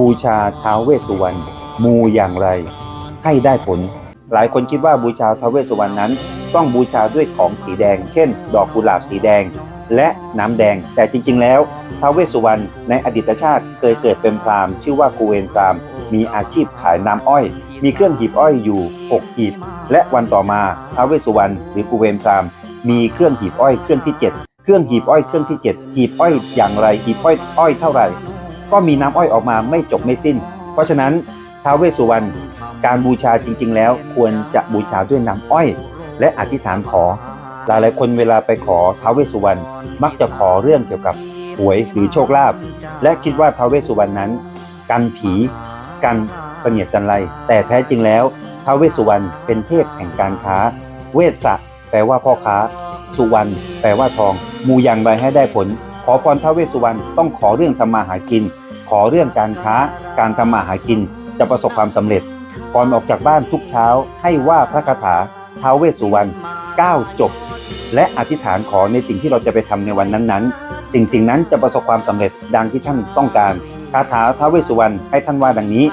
บูชาท้าวเวสสุวรรณมูอย่างไร ให้ได้ผล หลายคนคิดว่าบูชาท้าวเวสสุวรรณนั้น ต้องบูชาด้วยของสีแดง เช่น ดอกกุหลาบสีแดง และน้ำแดง แต่จริง ๆ แล้วท้าวเวสสุวรรณในอดีตชาติเคยเกิดเป็นพราหมณ์ชื่อว่ากูเวนพราหมณ์มีอาชีพขายน้ำอ้อย มีเครื่องหีบอ้อยอยู่6หีบ และวันต่อมาท้าวเวสสุวรรณหรือกูเวนพราหมณ์มีเครื่องหีบอ้อยเครื่องที่ 7 เครื่องหีบอ้อยเครื่องที่ 7 หีบอ้อยอย่างไร หีบอ้อยอ้อยเท่าไหร่ ก็มีน้ำอ้อยออกมาไม่จบไม่สิ้น เพราะฉะนั้นท้าวเวสสุวรรณการบูชาจริง ๆ แล้วควรจะบูชาด้วยน้ำอ้อย และอธิษฐานขอ หลายๆคนเวลาไปขอท้าวเวสสุวรรณมักจะขอเรื่องเกี่ยวกับหวยหรือโชคลาภและคิดว่าท้าวเวสสุวรรณนั้น กันผีกันเสนียดจันไร แต่แท้จริงแล้วท้าวเวสสุวรรณเป็นเทพแห่งการค้า เวสสะแปลว่าพ่อค้า สุวรรณแปลว่าทอง มูอย่างไรให้ได้ผล ขอพรท้าวเวสสุวรรณต้องขอเรื่องทำมาหากิน ขอเรื่องการค้า การทำมาหากินจะประสบความสำเร็จ ก่อนออกจากบ้านทุกเช้าให้ว่าพระคาถาท้าวเวสสุวรรณ9จบ และอธิษฐานขอในสิ่งที่เราจะไปทำในวันนั้นๆ สิ่งสิ่งนั้นจะประสบความสำเร็จดังที่ท่านต้องการคาถาท้าวเวสสุวรรณให้ท่านว่าดังนี้